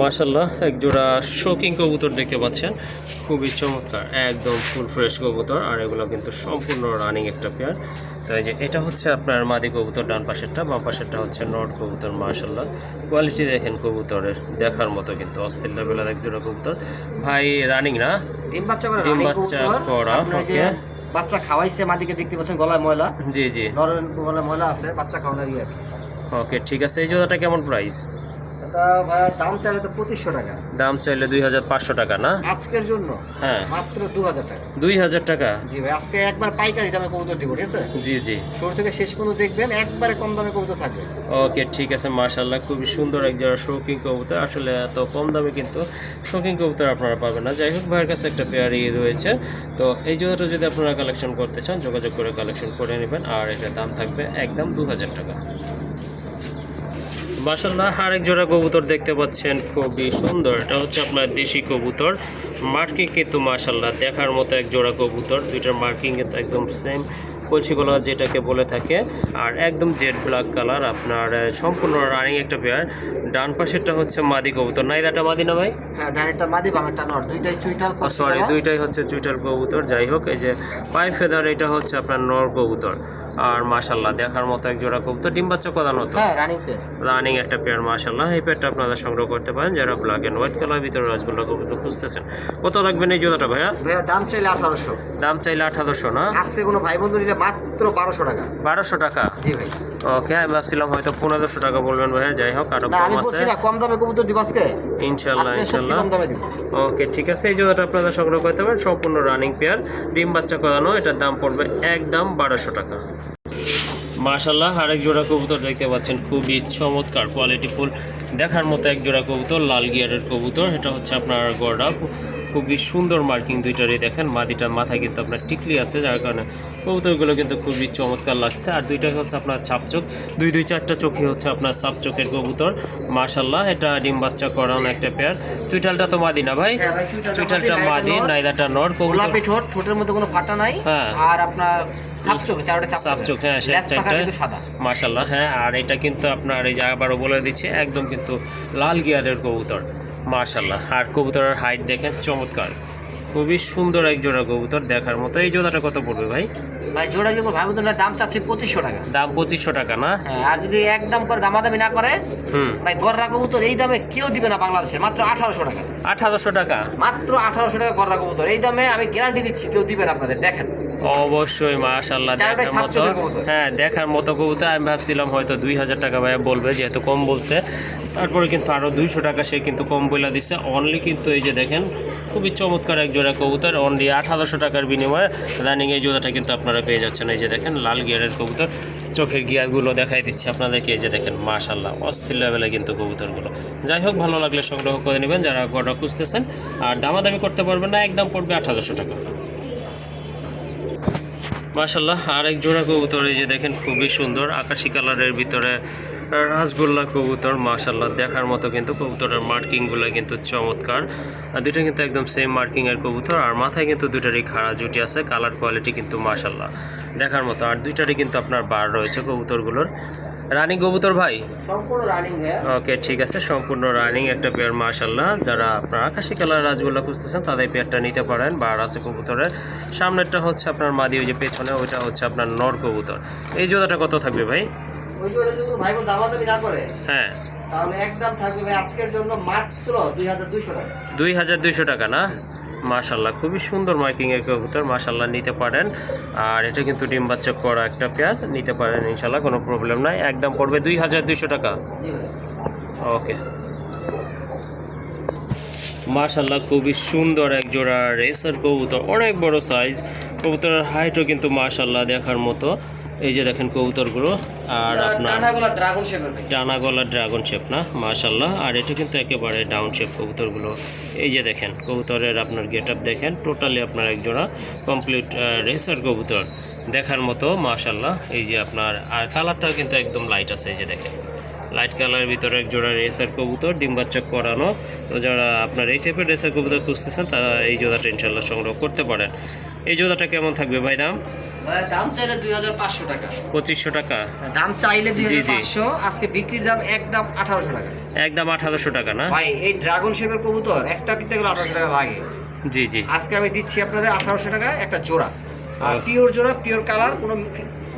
মাশাল্লাহ এক জোড়া শোকিং কবুতর দেখতে পাচ্ছেন। খুবই চমৎকার একদম ফুল ফ্রেশ কবুতর আর এগুলো কিন্তু সম্পূর্ণ রানিং একটা পেয়ার তো এই যে এটা হচ্ছে আপনার মাদি কবুতর ডান পাশেরটা বাম পাশেরটা হচ্ছে নট কবুতর মাশাল্লাহ কোয়ালিটি দেখেন কবুতরের দেখার মতো কিন্তু অস্থির লেভেলের এক জোড়া কবুতর। ভাই রানিং না? ডিম বাচ্চা করে ডিম বাচ্চা করা, ওকে। বাচ্চা খাওয়াইছে মাদিকে দেখতে পাচ্ছেন গলায় ময়লা। জি জি। নরেন গলায় ময়লা আছে বাচ্চা খাওয়ানোর ইয়ে। ওকে ঠিক আছে এই জোড়াটা কেমন প্রাইস এটা ভাইয়া দাম চাইলে তো পঁচিশশো টাকা। দাম চাইলে দুই হাজার পাঁচশো টাকা না? আজকের জন্য? হ্যাঁ। মাত্র দু হাজার টাকা। দুই হাজার টাকা? জি ভাই আজকে একবার পাইকারি দামে কবুতর দিব ঠিক আছে? জি জি। শুরু থেকে শেষ পর্যন্ত দেখবেন একবারে কম দামে কবুতর থাকবে ওকে ঠিক আছে মার্শাল্লাহ খুবই সুন্দর এক জোড়া শৌখিন কবুতর। আসলে এত কম দামে কিন্তু শৌখিন কবুতর আপনারা পাবেন না। যাই হোক ভাইয়ের কাছে একটা পেয়ারি রয়েছে। তো এই জোড়াটা যদি আপনারা কালেকশন করতে চান যোগাযোগ করে কালেকশন করে নেবেন। আর এটার দাম থাকবে একদম দু হাজার টাকা। মাসাল্লাহ আরেক জোড়া কবুতর দেখতে পাচ্ছেন খুবই সুন্দর। এটা হচ্ছে আপনার দেশি কবুতর মার্কিং কিন্তু মাসাল্লাহ দেখার মতো এক জোড়া কবুতর। দুইটার মার্কিং কিন্তু একদম সেম কলসি গলা যেটাকে বলে থাকে। আর একদম জেড ব্ল্যাক কালার আপনার সম্পূর্ণ রানিং একটা পেয়ার ডান পাশেরটা হচ্ছে মাদি কবুতর। নাই এটা মাদি না ভাই? হ্যাঁ মাদি বামেরটা নর। দুইটাই চুইটাল সরি দুইটাই হচ্ছে চুইটার কবুতর। যাই হোক এই যে পাই ফেদার এটা হচ্ছে আপনার নর কবুতর। আর মাশাল্লাহ দেখার মতো এক জোড়া কবুতর ডিম বাচ্চা কদান হতো। হ্যাঁ রানিং রানিং একটা পেয়ার মাশাল্লাহ এই পেয়ারটা আপনারা সংগ্রহ করতে পারেন যারা ব্ল্যাক অ্যান্ড হোয়াইট কালার ভিতরে রসগোল্লা কবুতর খুঁজতেছেন। কত রাখবেন এই জোড়াটা ভাইয়া? ভাইয়া দাম চাইলে আঠারোশো। দাম চাইলে আঠারোশো না? আজকে কোনো ভাই বন্ধু নিলে মাত্র বারোশো টাকা। বারোশো টাকা? জি ভাই। ওকে আমি ভাবছিলাম হয়তো পনেরোশো টাকা বলবেন ভাইয়া যাই হোক আরও কম আছে। কম দামে কবুতর দিব আজকে। ইনশাল্লাহ ইনশাল্লাহ কম দামে দিব। ওকে ঠিক আছে এই জোড়াটা আপনারা সংগ্রহ করতে পারেন সম্পূর্ণ রানিং পেয়ার ডিম বাচ্চা করানো এটার দাম পড়বে একদম বারোশো টাকা। মাশাল্লাহ আরেক জোড়া কবুতর দেখতে পাচ্ছেন, খুবই চমৎকার কোয়ালিটি ফুল দেখার মতো এক জোড়া কবুতর, লাল গিয়ারের কবুতর, এটা হচ্ছে আপনার গড়া খুবই সুন্দর মার্কিং দুইটারই দেখেন, মাদিটার মাথায় কিন্তু আপনার টিকলি আছে, যার কারণে কবুতরগুলো কিন্তু খুবই চমৎকার লাগছে। আর দুইটাই হচ্ছে আপনার ছাপচোখ দুই দুই চারটা চোখই হচ্ছে আপনার ছাপচোখের কবুতর। মাশাল্লাহ এটা ডিম বাচ্চা করানো একটা পেয়ার চুইটালটা তো মাদি না ভাই? হ্যাঁ চুইটালটা মাদি, নাইদাটা নর। কবুতর। ঠোঁট ঠোঁটের মধ্যে কোনো ফাটা নাই। হ্যাঁ। আর আপনার সাপ চোখ চারটে সাপ সাপ চোখ, হ্যাঁ, চারটে। কিন্তু সাদা। মাশাল্লাহ হ্যাঁ আর এটা কিন্তু আপনার এই যে আবারও বলে দিচ্ছে একদম কিন্তু লাল গিয়ারের কবুতর। মাশাল্লাহ আর কবুতরের হাইট দেখেন চমৎকার। খুবই সুন্দর এক জোড়া কবুতর দেখার মতো। এই জোড়াটা কত পড়বে ভাই? ভাই জোড়া যখন ভাবে বন্ধু দাম চাচ্ছে পঁচিশশো টাকা। দাম পঁচিশশো টাকা না? হ্যাঁ আর যদি একদম করে দামাদামি না করে ভাই গররা কবুতর এই দামে কেউ দিবে না বাংলাদেশে মাত্র আঠারোশো টাকা। আঠারোশো টাকা? মাত্র আঠারোশো টাকা গররা কবুতর এই দামে আমি গ্যারান্টি দিচ্ছি কেউ দিবে না আপনাদের দেখেন। অবশ্যই মাশাল্লাহ দেখার মতো। হ্যাঁ দেখার মতো কবুতর আমি ভাবছিলাম হয়তো দুই হাজার টাকা ভাইয়া বলবে যেহেতু কম বলছে। তারপরে কিন্তু আরও দুইশো টাকা সে কিন্তু কম বলে দিচ্ছে অনলি কিন্তু এই যে দেখেন খুবই চমৎকার এক জোড়া কবুতর অনলি আঠারোশো টাকার বিনিময়ে রানিং এই জোড়াটা কিন্তু আপনারা পেয়ে যাচ্ছেন। এই যে দেখেন লাল গিয়ারের কবুতর চোখের গিয়ারগুলো দেখাই দিচ্ছে আপনাদেরকে। এই যে দেখেন মাশাল্লাহ অস্থির লেভেলে কিন্তু কবুতরগুলো। যাই হোক ভালো লাগলে সংগ্রহ করে নেবেন যারা গড়া খুঁজতেছেন। আর দামাদামি করতে পারবেন না একদম পড়বে আঠারোশো টাকা। মাশাল্লাহ আরেক জোড়া কবুতর, এই যে দেখেন খুবই সুন্দর, আকাশি কালারের ভিতরে রাসগোল্লা কবুতর মাশাল্লাহ দেখার মতো কিন্তু কবুতরের মার্কিংগুলো কিন্তু চমৎকার। আর দুটো কিন্তু একদম সেম মার্কিংয়ের কবুতর, আর মাথায় কিন্তু দুইটারই খাড়া জুটি আছে কালার কোয়ালিটি কিন্তু মাশাল্লাহ দেখার মতো। আর দুইটারই কিন্তু আপনার বার রয়েছে কবুতরগুলোর। রানিং কবুতর ভাই? সম্পূর্ণ রানিং ওকে ঠিক আছে সম্পূর্ণ রানিং একটা পেয়ার মার্শাল্লাহ যারা আপনার আকাশি কালার রাজগুলো খুঁজতেছেন তাদের পেয়ারটা নিতে পারেন। বা আছে কবুতরের। সামনেরটা হচ্ছে আপনার মাদি ওই যে পেছনে ওইটা হচ্ছে আপনার নর কবুতর। এই জোড়াটা কত থাকবে ভাই? ওই জোড়া যদি ভাই বোন দামাদামি না করে হ্যাঁ। তাহলে একদম থাকবে ভাই আজকের জন্য মাত্র দুই হাজার দুইশো টাকা। দুই হাজার দুইশো টাকা না? মাশাল্লাহ খুবই সুন্দর মার্কিংয়ের কবুতর মাশাল্লাহ নিতে পারেন। আর এটা কিন্তু ডিম বাচ্চা করা একটা পেয়ার নিতে পারেন ইনশাল্লাহ কোনো প্রবলেম নাই। একদম পড়বে দুই হাজার দুইশো টাকা। জি ওকে। মাশাল্লাহ খুবই সুন্দর এক জোড়া রেসার কবুতর অনেক বড় সাইজ কবুতরের হাইটও কিন্তু মাশাল্লাহ দেখার মতো। এই যে দেখেন কবুতরগুলো আর আপনার ডানা গলা ড্রাগন শেপ না মাশাল্লাহ আর এটা কিন্তু একেবারে ডাউন শেপ কবুতরগুলো। এই যে দেখেন কবুতরের আপনার গেট আপ দেখেন টোটালি আপনার এক জোড়া কমপ্লিট রেসার কবুতর দেখার মতো মাশাল্লাহ এই যে আপনার আর কালারটাও কিন্তু একদম লাইট আছে এই যে দেখেন। লাইট কালারের ভিতরে এক জোড়া রেসার কবুতর ডিম বাচ্চা করানো। তো যারা আপনার এই টাইপের রেসার কবুতর খুঁজতেছেন তারা এই জোড়াটা ইনশাল্লাহ সংগ্রহ করতে পারেন। এই জোড়াটা কেমন থাকবে ভাই দাম? দাম চাইলে দুই হাজার পাঁচশো টাকা। পঁচিশশো টাকা। দাম চাইলে দুই হাজার পাঁচশো আজকে বিক্রির দাম একদম আঠারোশো টাকা। একদম আঠারোশো টাকা না? ভাই এই ড্রাগন শেপের কবুতর একটা কিনতে গেলে আঠারোশো টাকা লাগে। জি জি। আজকে আমি দিচ্ছি আপনাদের আঠারোশো টাকা একটা জোড়া। আর পিওর জোড়া পিওর কালার কোনো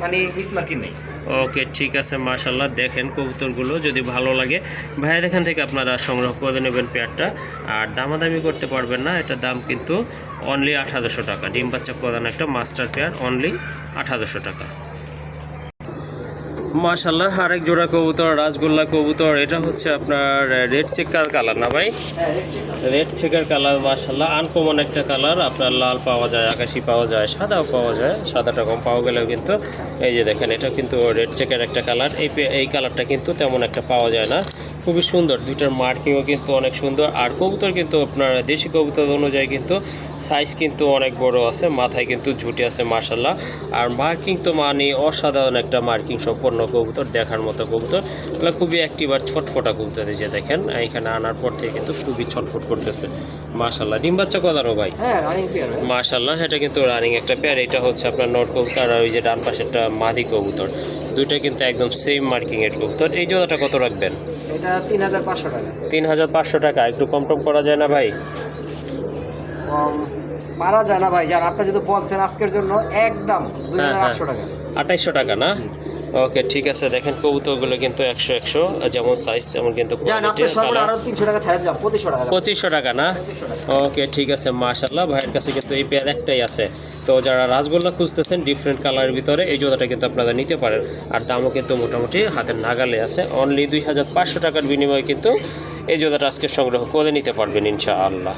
মানে মিসমার্কিং নেই। ওকে, ঠিক আছে মাশাল্লাহ দেখেন কবুতরগুলো যদি ভালো লাগে। ভাইয়া, এখান থেকে আপনারা সংগ্রহ করে নেবেন পেয়ারটা। আর দামাদামি করতে পারবেন না এটা দাম কিন্তু অনলি আঠারোশো টাকা। ডিম বাচ্চা প্রধান একটা মাস্টার পেয়ার অনলি আঠারোশো টাকা। মাশাল্লাহ আরেক জোড়া কবুতর রাজগোল্লা কবুতর, এটা হচ্ছে আপনার রেড চেকার কালার না ভাই? রেড চেকার কালার মাশাল্লাহ আনকমন একটা কালার আপনার লাল পাওয়া যায়, আকাশি পাওয়া যায়, সাদাও পাওয়া যায় সাদাটা কম পাওয়া গেলেও কিন্তু, এই যে দেখেন এটা কিন্তু রেড চেকের একটা কালার এই এই কালারটা কিন্তু তেমন একটা পাওয়া যায় না। খুবই সুন্দর। দুইটার মার্কিংও কিন্তু অনেক সুন্দর। আর কবুতর কিন্তু আপনার দেশি কবুতর অনুযায়ী কিন্তু সাইজ কিন্তু অনেক বড় আছে মাথায় কিন্তু ঝুটে আছে মাশাল্লাহ আর মার্কিং তো মানে অসাধারণ একটা মার্কিং সম্পন্ন কবুতর দেখার মতো কবুতর। এগুলো খুবই অ্যাক্টিভ আর ছটফটা কবুতর যে দেখেন এখানে আনার পর থেকে কিন্তু খুবই ছটফট করতেছে। মাশাল্লাহ ডিম বাচ্চা কদানো ভাই? হ্যাঁ মাশাল্লাহ এটা কিন্তু রানিং একটা পেয়ার এটা হচ্ছে আপনার নট কবুতর আর ওই যে ডান পাশেরটা মাদি কবুতর। দুইটা কিন্তু একদম সেম মার্কিং এর কবুতর। এই জোড়াটা কত রাখবেন? এটা তিন হাজার পাঁচশো টাকা। তিন হাজার পাঁচশো টাকা একটু কম টম করা যায় না ভাই? কম পারা যায় না ভাই যার আপনি যদি বলছেন আজকের জন্য একদম দুই হ্যাঁ, হাজার হ্যাঁ। আটশো টাকা। আঠাইশশো টাকা না? ওকে ঠিক আছে দেখেন কবুতরগুলো কিন্তু একশো একশো যেমন সাইজ তেমন কিন্তু পঁচিশশো টাকা। না? ওকে ঠিক আছে মাশাল্লাহ ভাইয়ের কাছে কিন্তু এই পেয়ার একটাই আছে। তো যারা রাসগোল্লা খুঁজতেছেন ডিফারেন্ট কালারের ভিতরে এই জোতাটা কিন্তু আপনারা নিতে পারেন। আর দামও কিন্তু মোটামুটি হাতের নাগালে আছে। অনলি দুই হাজার পাঁচশো টাকার বিনিময়ে কিন্তু এই জোতাটা আজকে সংগ্রহ করে নিতে পারবেন ইনশাআল্লাহ।